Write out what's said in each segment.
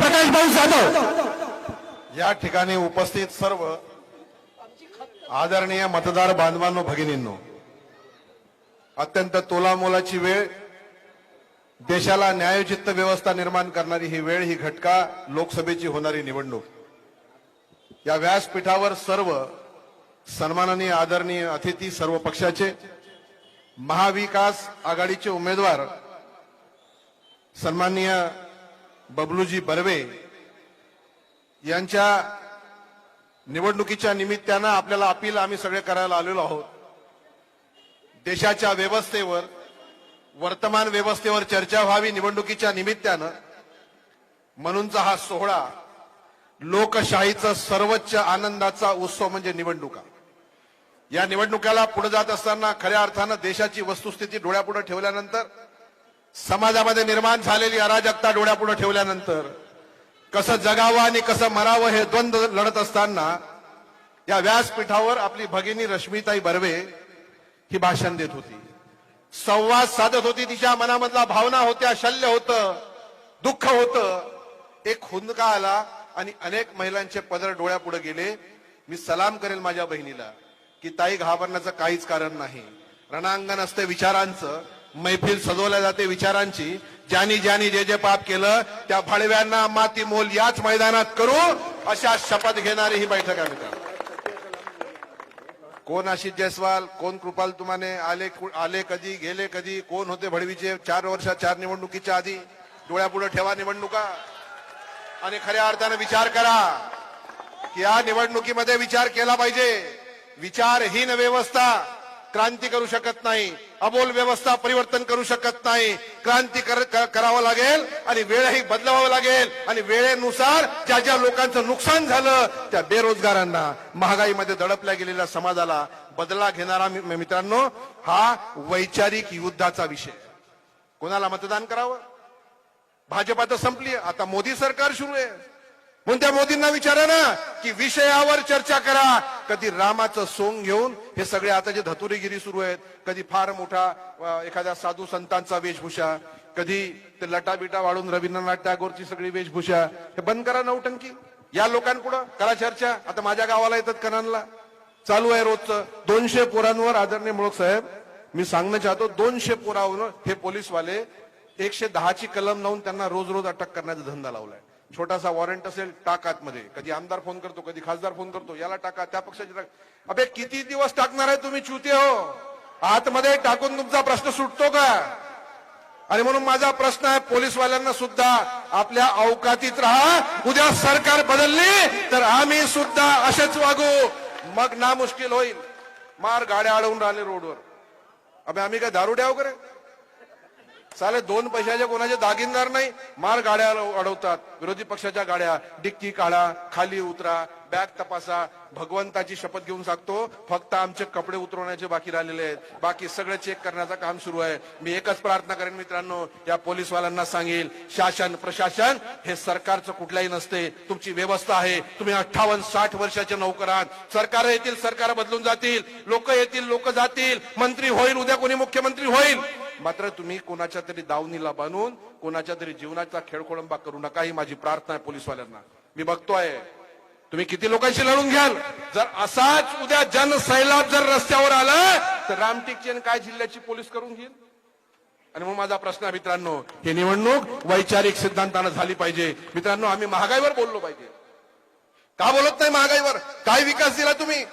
प्रकाश भाऊ जाधव. या ठिकाणी उपस्थित सर्व आदरणीय मतदार बांधवांनो भगिनींनो अत्यंत तोलामोलाची वेळ देशाला न्यायोचित्त व्यवस्था निर्माण करणारी ही वेळ ही घटका लोकसभेची होणारी निवडणूक. या व्यासपीठावर सर्व सन्माननीय आदरणीय अतिथी सर्व पक्षाचे महाविकास आघाडीचे उमेदवार सन्माननीय बबलूजी बर्वे यांच्या निवडणुकीच्या निमित्तानं आपल्याला अपील आम्ही सगळे करायला आलेलो आहोत. देशाच्या व्यवस्थेवर वर्तमान व्यवस्थेवर चर्चा व्हावी निवडणुकीच्या निमित्तानं म्हणूनचा हा सोहळा लोकशाहीचा सर्वोच्च आनंदाचा उत्सव म्हणजे निवडणुका. या निवडणुकाला पुढे जात असताना खऱ्या अर्थानं देशाची वस्तुस्थिती डोळ्यापुढे ठेवल्यानंतर समाजामध्ये निर्माण झालेली अराजकता डोळ्यापुढे ठेवल्यानंतर कसं जगावं आणि कसं मरावं हे द्वंद्व लढत असताना या व्यासपीठावर आपली भगिनी रश्मिताई बर्वे ही भाषण देत होती. संवाद साधत होती तिच्या मनामधला भावना होत्या शल्य होतं दुःख होतं. एक हुंदका आला आणि अनेक महिलांचे पदर डोळ्यापुढे गेले. मी सलाम करेल माझ्या बहिणीला की ताई घाबरण्याचं काहीच कारण नाही. रणांगण असते विचारांचं. मैफिल सजवल्या जाते विचारांची. ज्यांनी ज्यांनी जे जे पाप केलं त्या फळव्यांना माती मोल याच मैदानात करू अशा शपथ घेणारी ही बैठक आहे मित्रांनो कोण आशिष जयस्वाल कोण कृपाल तुमाने आले आले कधी गेले कधी कोण होते भडवीचे चार वर्षात चार निवडणुकीच्या आधी डोळ्यापुढे ठेवा निवडणुका. आणि खऱ्या अर्थानं विचार करा की या निवडणुकीमध्ये विचार केला पाहिजे. विचारहीन व्यवस्था क्रांती करू शकत नाही. अबोल व्यवस्था परिवर्तन करू शकत नाही. क्रांती कर- करावं लागेल आणि वेळही बदलावं लागेल. आणि वेळेनुसार ज्या ज्या लोकांचं नुकसान झालं त्या बेरोजगारांना महागाईमध्ये दडपल्या गेलेल्या समाजाला बदला घेणारा मि- मित्रांनो हा वैचारिक युद्धाचा विषय. कोणाला मतदान करावं? भाजपा तर संपली आता मोदी सरकार सुरू आहे. म्हणून त्या मोदींना विचारा ना की विषयावर चर्चा करा. कधी रामाचं सोंग घेऊन हे सगळे आता जे धतुरीगिरी सुरू आहेत कधी फार मोठा एखाद्या साधू संतांचा वेशभूषा कधी ते लटाबिटा वाढून रवींद्रनाथ टागोरची सगळी वेशभूषा हे बंद करा नौटंकी. या लोकांपुढं करा चर्चा. आता माझ्या गावाला येतात कणांना. चालू आहे रोजचं. दोनशे पोरांवर आदरणीय मुळक साहेब मी सांगणं चाहतो दोनशे पोरावर हे पोलीसवाले एकशे दहाची कलम लावून त्यांना रोज रोज अटक करण्याचा धंदा लावलाय. छोटासा वॉरंट असेल टाक आतमध्ये कधी आमदार फोन करतो कधी खासदार फोन करतो याला टाका त्या पक्षाची टाक. अबे किती दिवस टाकणार आहे तुम्ही चुते हो? आतमध्ये टाकून तुमचा प्रश्न सुटतो का? आणि म्हणून माझा प्रश्न आहे पोलीसवाल्यांना सुद्धा आपल्या अवकातीत राहा. उद्या सरकार बदलली तर आम्ही सुद्धा असेच वागू. मग ना मुश्किल होईल. मार गाड्या अडवून राहिले रोडवर. अबे आम्ही काय दारुड्या वगैरे? साले दोन पैशाचे कोणाचे दागिनदार नाही मार गाड्या अडवतात विरोधी पक्षाच्या गाड्या डिक्की काढा खाली उतरा बॅग तपासा भगवंताची शपथ घेऊन सांगतो फक्त आमचे कपडे उतरवण्याचे बाकी राहिलेले आहेत. बाकी सगळं चेक करण्याचं काम सुरू आहे. मी एकच प्रार्थना करेन मित्रांनो या पोलीसवाल्यांना सांगेल शासन प्रशासन हे सरकारचं कुठल्याही नसते. तुमची व्यवस्था आहे. तुम्ही अठ्ठावन्न साठ वर्षाचे नौकर आहात. सरकार येतील सरकार बदलून जातील. लोक येतील लोक जातील. मंत्री होईल उद्या कोणी मुख्यमंत्री होईल. मात्र तुम्ही कोणाच्या तरी दावणीला बांधून कोणाच्या तरी जीवनाचा खेळखोळंबा करू नका ही माझी प्रार्थना आहे पोलीसवाल्यांना. मी बघतोय. तुम्ही किती लोकांशी लढून घ्याल? जर असाच उद्या जनसैलाब जर रस्त्यावर आला तर रामटेकची आणि काय जिल्ह्याची पोलीस करून घेईल? आणि मग माझा प्रश्न आहे मित्रांनो ही निवडणूक वैचारिक सिद्धांतानं झाली पाहिजे. मित्रांनो आम्ही महागाईवर बोललो पाहिजे. का बोलत नाही महागाईवर? काय विकास दिला तुम्ही?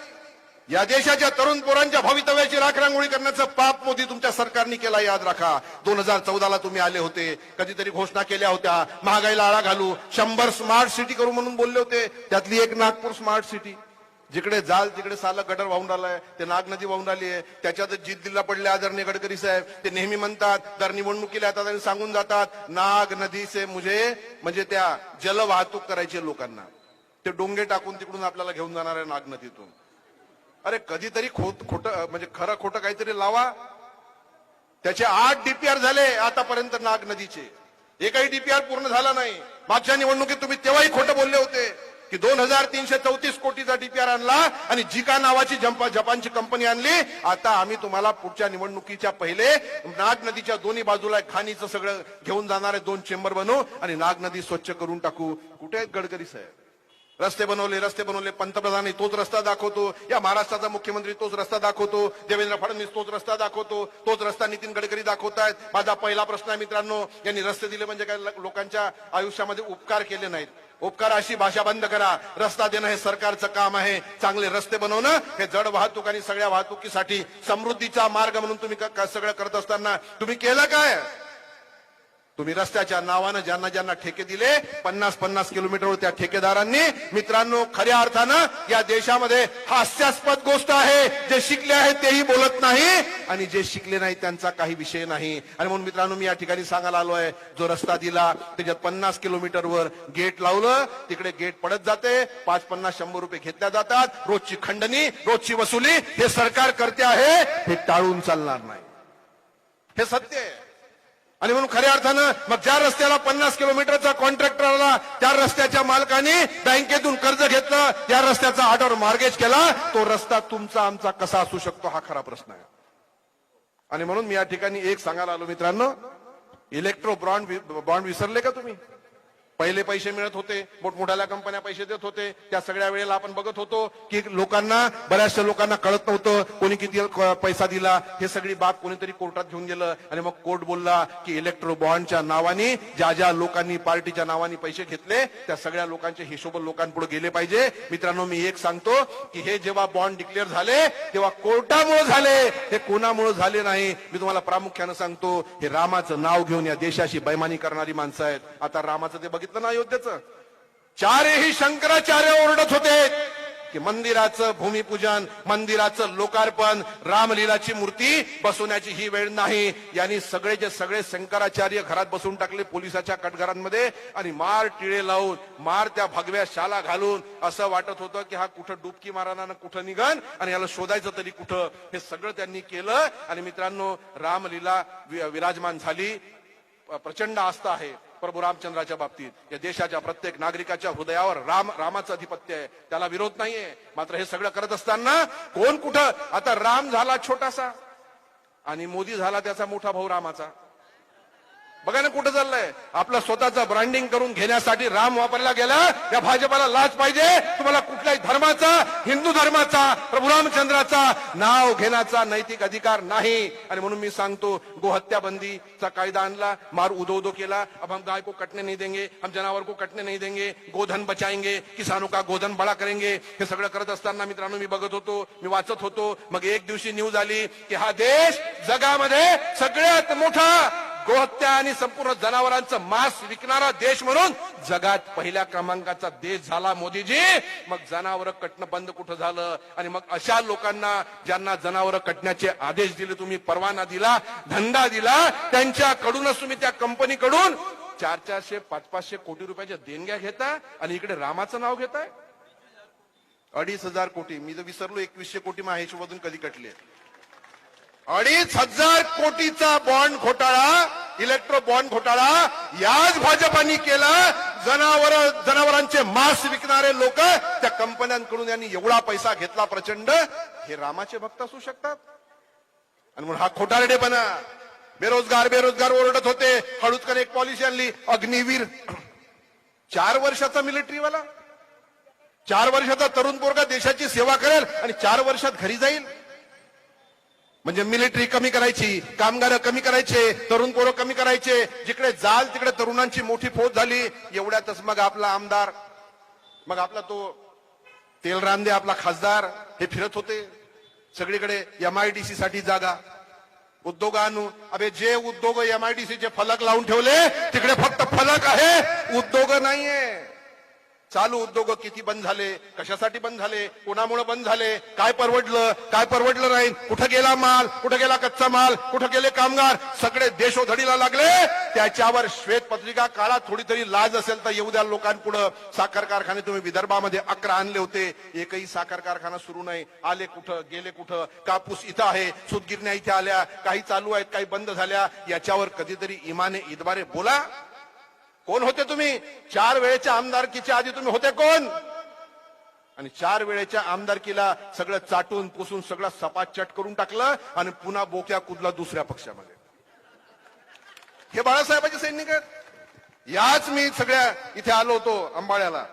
या देशाच्या तरुण पोरांच्या भवितव्याची राखरांगोळी करण्याचं पाप मोदी तुमच्या सरकारने केला याद राखा. दोन हजार चौदाला तुम्ही आले होते. कधीतरी घोषणा केल्या होत्या. महागाईला आळा घालू. शंभर स्मार्ट सिटी करू म्हणून बोलले होते. त्यातली एक नागपूर स्मार्ट सिटी जिकडे जाल तिकडे साला गटर वाहून राहिलाय. ते नाग नदी वाहून राहिली आहे. त्याच्यात जीत दिल्ला पडले आदरणीय गडकरी साहेब. ते नेहमी म्हणतात दर निवडणुकीला येतात आणि सांगून जातात नाग नदीचे मुझे म्हणजे त्या जल वाहतूक करायची लोकांना. ते डोंगे टाकून तिकडून आपल्याला घेऊन जाणार आहे नाग नदीतून. अरे कधीतरी खोट खोट म्हणजे खरं खोटं काहीतरी लावा. त्याचे आठ डीपीआर झाले आतापर्यंत नाग नदीचे. एकही डीपीआर पूर्ण झाला नाही. मागच्या निवडणुकीत तुम्ही तेव्हाही खोटं बोलले होते की दोन हजार तीनशे चौतीस कोटीचा डीपीआर आणला आणि जिका नावाची जपानची कंपनी आणली. आता आम्ही तुम्हाला पुढच्या निवडणुकीच्या पहिले नाग नदीच्या दोन्ही बाजूला खाणीचं सगळं घेऊन जाणारे दोन चेंबर बनवू आणि नाग नदी स्वच्छ करून टाकू. कुठे आहेत गडकरी साहेब? रस्ते बनवले रस्ते बनवले पंतप्रधान तोच रस्ता दाखवतो या महाराष्ट्राचा मुख्यमंत्री तोच रस्ता दाखवतो देवेंद्र फडणवीस तोच रस्ता दाखवतो तोच रस्ता नितीन गडकरी दाखवतायत. माझा पहिला प्रश्न आहे मित्रांनो यांनी रस्ते दिले म्हणजे काय? लोकांच्या आयुष्यामध्ये उपकार केले नाहीत. उपकार अशी भाषा बंद करा. रस्ता देणं हे सरकारचं काम आहे. चांगले रस्ते बनवणं हे जड वाहतूक आणि सगळ्या वाहतुकीसाठी समृद्धीचा मार्ग म्हणून तुम्ही सगळं करत असताना तुम्ही केलं काय? तुम्ही रस्त्याच्या नावानं ज्यांना ज्यांना ठेके दिले पन्नास पन्नास किलोमीटरवर त्या ठेकेदारांनी मित्रांनो खऱ्या अर्थानं या देशामध्ये हास्यास्पद गोष्ट आहे. जे शिकले आहेत तेही बोलत नाही आणि जे शिकले नाही त्यांचा काही विषय नाही. आणि म्हणून मित्रांनो मी या ठिकाणी सांगायला आलोय जो रस्ता दिला त्याच्यात पन्नास किलोमीटरवर गेट लावलं तिकडे गेट पडत जाते पाच पन्नास शंभर रुपये घेतल्या जातात. रोजची खंडणी रोजची वसुली हे सरकार करते आहे हे टाळून चालणार नाही. हे सत्य आहे. आणि म्हणून खऱ्या अर्थानं मग ज्या रस्त्याला पन्नास किलोमीटरचा कॉन्ट्रॅक्टर आला त्या रस्त्याच्या मालकाने बँकेतून कर्ज घेतलं त्या रस्त्याचा ऑर्डर मार्गेज केला तो रस्ता तुमचा आमचा कसा असू शकतो हा खरा प्रश्न आहे. आणि म्हणून मी या ठिकाणी एक सांगायला आलो मित्रांनो इलेक्ट्रो बॉन्ड बॉन्ड विसरले का तुम्ही? पहिले पैसे मिळत होते मोठमोठ्या कंपन्या पैसे देत होते. त्या सगळ्या वेळेला आपण बघत होतो की लोकांना बऱ्याचशा लोकांना कळत नव्हतं कोणी किती पैसा दिला. हे सगळी बाब कोणीतरी कोर्टात घेऊन गेलं आणि मग कोर्ट बोलला की इलेक्ट्रो बॉन्डच्या नावाने ज्या ज्या लोकांनी पार्टीच्या नावाने पैसे घेतले त्या सगळ्या लोकांचे हिशोब लोकांपुढे गेले पाहिजे. मित्रांनो मी एक सांगतो की हे जेव्हा बॉन्ड डिक्लेअर झाले तेव्हा कोर्टामुळे झाले. हे कोणामुळे झाले नाही मी तुम्हाला प्रामुख्यानं सांगतो हे रामाचं नाव घेऊन या देशाशी बैमानी करणारी माणसं आहेत. आता रामाचं ते बघितलं ना अयोध्येचं? चारही शंकराचार्य ओरडत होते की मंदिराचं भूमिपूजन मंदिराचं लोकार्पण रामलीलाची मूर्ती बसवण्याची ही वेळ नाही. यांनी सगळेचे सगळे शंकराचार्य घरात बसवून टाकले पोलिसाच्या कटघरांमध्ये आणि मार टिळे लावून मार त्या भगव्या शाला घालून असं वाटत होतं की हा कुठं डुबकी माराना कुठं निघन आणि याला शोधायचं तरी कुठं. हे सगळं त्यांनी केलं आणि मित्रांनो रामलीला विराजमान झाली. प्रचंड आस्था आहे. प्रभू रामचंद्राच्या बाबतीत. या देशाच्या प्रत्येक नागरिकाच्या हृदयावर राम रामाचं अधिपत्य आहे. त्याला विरोध नाहीये. मात्र हे सगळं करत असताना कोण कुठं? आता राम झाला छोटासा. आणि मोदी झाला त्याचा मोठा भाऊ रामाचा. बघा ना कुठं चाललंय. आपलं स्वतःचं ब्रँडिंग करून घेण्यासाठी राम वापरला गेला. या भाजपाला लाच पाहिजे. तुम्हाला कुठल्याही धर्माचा हिंदू धर्माचा प्रभू रामचंद्राचा नाव घेण्याचा नैतिक अधिकार नाही. आणि म्हणून मी सांगतो गोहत्या बंदीचा कायदा आणला मार उदो उदो केला. अब हम गाय को कटने नहीं देंगे हम जनावर को कटने नहीं देंगे गोधन बचाएंगे किसानो का गोधन बडा करेंगे. हे सगळं करत असताना मित्रांनो मी बघत होतो मी वाचत होतो. मग एक दिवशी न्यूज आली की हा देश जगामध्ये सगळ्यात मोठा गोहत्या आणि संपूर्ण जनावरांचं मांस विकणारा देश म्हणून जगात पहिल्या क्रमांकाचा देश झाला मोदीजी. मग जनावर कटणं बंद कुठं झालं? आणि मग अशा लोकांना ज्यांना जनावर कटण्याचे आदेश दिले तुम्ही परवाना दिला धंदा दिला त्यांच्याकडूनच तुम्ही त्या कंपनीकडून चार चारशे पाच पाचशे कोटी रुपयाच्या देणग्या घेता आणि इकडे रामाचं नाव घेताय? अडीच हजार कोटी. मी तर विसरलो एकवीसशे कोटी माहेशमधून कधी कटले अडीच हजार कोटीचा बॉन्ड घोटाळा इलेक्ट्रो बॉन्ड घोटाळा याच भाजपानी केला. जनावर जनावरांचे मांस विकणारे लोक त्या कंपन्यांकडून यांनी एवढा पैसा घेतला प्रचंड. हे रामाचे भक्त असू शकतात. आणि म्हणून हा खोटारडेपणा. बेरोजगार बेरोजगार ओरडत होते. हळूचकन एक पॉलिसी आणली. अग्निवीर. चार वर्षाचा मिलिटरीवाला. चार वर्षाचा तरुण पोरगा देशाची सेवा करेल आणि चार वर्षात घरी जाईल. म्हणजे मिलिटरी कमी करायची कामगार कमी करायचे तरुण पोरं कमी करायचे. जिकडे जाल तिकडे तरुणांची मोठी फौज झाली. एवढ्यातच मग आपला आमदार मग आपला तो तेलरांदे आपला खासदार हे फिरत होते. सगळीकडे एमआयडीसी साठी जागा. उद्योग आणू अबे जे उद्योग एमआयडीसीचे फलक लावून ठेवले तिकडे फक्त फलक आहे. उद्योग नाहीये. चालू उद्योग किती बंद झाले? कशासाठी बंद झाले? कोणामुळे बंद झाले? काय परवडलं? काय परवडलं नाही? कुठं गेला माल? कुठं गेला कच्चा माल? कुठं गेले कामगार? सगळे देशोधडीला लागले. त्याच्यावर श्वेत पत्रिका काळात थोडी तरी लाज असेल तर येऊ द्या लोकांपुढं. साखर कारखाने तुम्ही विदर्भामध्ये अकरा आणले होते. एकही साखर कारखाना सुरू नाही. आले कुठं? गेले कुठं? कापूस इथं आहे. सुतगिरण्या इथे आल्या. काही चालू आहेत काही बंद झाल्या. याच्यावर कधीतरी इमाने इतबारे बोला. कोण होते तुम्ही? चार वेळेच्या आमदारकीच्या आधी तुम्ही होते कोण? आणि चार वेळेच्या आमदारकीला सगळं चाटून पुसून सगळं सपाचट करून टाकलं आणि पुन्हा बोक्या कुदला दुसऱ्या पक्षामध्ये. हे बाळासाहेबांचे सैनिक आहेत. याच मी सगळ्या इथे आलो होतो अंबाळ्याला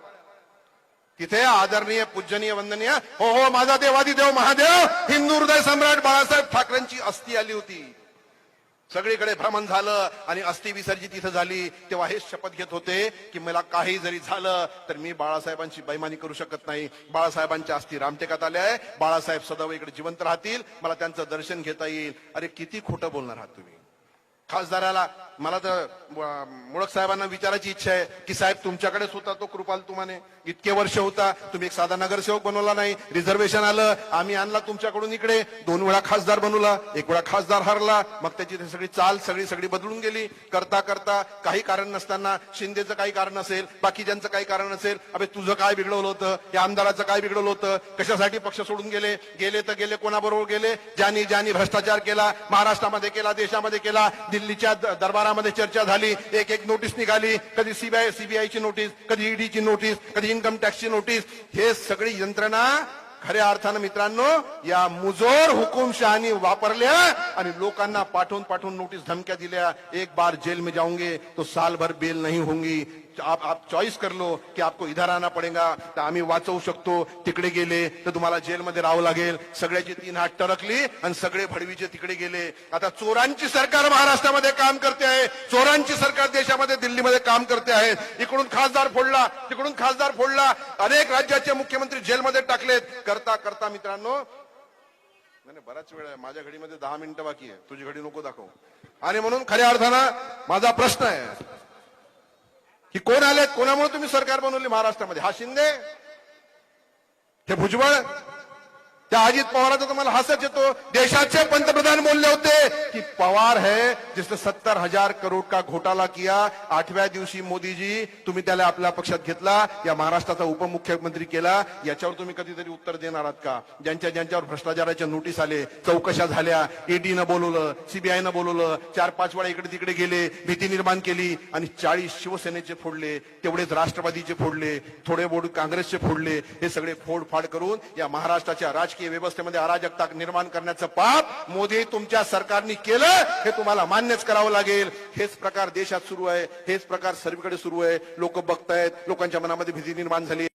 तिथे आदरणीय पूजनीय वंदनीय हो हो माझा देवादी देव महादेव हिंदू हृदय सम्राट बाळासाहेब ठाकरेंची अस्थी आली होती. सगळीकडे भ्रमण झालं आणि अस्थि विसर्जित इथं झाली. तेव्हा हेच शपथ घेत होते की मला काही जरी झालं तर मी बाळासाहेबांची बैमानी करू शकत नाही. बाळासाहेबांच्या अस्थि रामटेकात आल्या आहे बाळासाहेब सदैव इकडे जिवंत राहतील. मला त्यांचं दर्शन घेता येईल. अरे किती खोटं बोलणार आहात तुम्ही? खासदाराला मला तर मुळक साहेबांना विचारायची इच्छा आहे की साहेब तुमच्याकडेच होता तो कृपाल तुम्हाने इतके वर्ष होता तुम्ही एक साधा नगरसेवक बनवला नाही रिझर्वेशन आलं आम्ही आणला तुमच्याकडून इकडे दोन वेळा खासदार बनवला एक वेळा खासदार हरला मग त्याची सगळी चाल सगळी सगळी बदलून गेली. करता करता काही कारण नसताना शिंदेचं काही कारण असेल बाकीच्यांचं काही कारण असेल अबे तुझं काय बिघडवलं होतं? या आमदाराचं काय बिघडवलं होतं? कशासाठी पक्ष सोडून गेले? गेले तर गेले कोणाबरोबर गेले? ज्यांनी ज्यांनी भ्रष्टाचार केला महाराष्ट्रामध्ये केला देशामध्ये केला दिल्लीच्या दरबार दरबारामध्ये चर्चा झाली एक एक नोटीस निघाली कधी सीबीआय सीबीआयची नोटीस कधी ईडीची नोटीस कधी इन्कम टॅक्सची नोटीस हे सगळी यंत्रणा खऱ्या अर्थानं मित्रांनो या मुजोर हुकुमशहानी वापरल्या आणि लोकांना पाठवून पाठवून नोटीस धमक्या दिल्या. एक बार जेल में जाऊंगे तो साल भर बेल नाही होंगी. आप आप चॉईस करलो की आपको इधर आना पडेगा तर आम्ही वाचवू शकतो. तिकडे गेले तर तुम्हाला जेलमध्ये राहावं लागेल. सगळ्याची तीन हात टरकली आणि सगळे भडवीचे तिकडे गेले. आता चोरांची सरकार महाराष्ट्रामध्ये काम करते आहे. चोरांची सरकार देशामध्ये दिल्लीमध्ये काम करते आहे. इकडून खासदार फोडला तिकडून खासदार फोडला. अनेक राज्याचे मुख्यमंत्री जेलमध्ये टाकलेत. करता करता मित्रांनो नाही, बराच वेळ आहे. माझ्या घडीमध्ये दहा मिनिटं बाकी आहे. तुझी घडी नको दाखव. आणि म्हणून खऱ्या अर्थानं माझा प्रश्न आहे की कोण आलेत? कोणामुळे तुम्ही सरकार बनवली महाराष्ट्रामध्ये? हा शिंदे? हे भुजबळ? त्या अजित पवाराचा तुम्हाला हसत येतो. देशाचे पंतप्रधान बोलले होते की पवार है जिसने सत्तर हजार करोड का घोटाला किया आठव्या दिवशी मोदीजी तुम्ही त्याला आपल्या पक्षात घेतला या महाराष्ट्राचा उपमुख्यमंत्री केला याच्यावर तुम्ही कधीतरी उत्तर देणार आहात का? ज्यांच्या ज्यांच्यावर भ्रष्टाचाराच्या नोटीस आले चौकशा झाल्या ईडीनं बोलवलं सीबीआयनं बोलवलं चार पाच वेळा इकडे तिकडे गेले भीती निर्माण केली आणि चाळीस शिवसेनेचे फोडले तेवढेच राष्ट्रवादीचे फोडले थोडे बोर्ड काँग्रेसचे फोडले हे सगळे फोडफाड करून या महाराष्ट्राच्या राजकीय व्यवस्थेमध्ये अराजकता निर्माण करण्याचं पाप मोदी तुमच्या सरकारने केलं हे तुम्हाला मान्यच करावं लागेल. हेच प्रकार देशात सुरू आहे हेच प्रकार सर्वीकडे सुरू आहे. लोक बघतायत लोकांच्या मनामध्ये भीती निर्माण झाली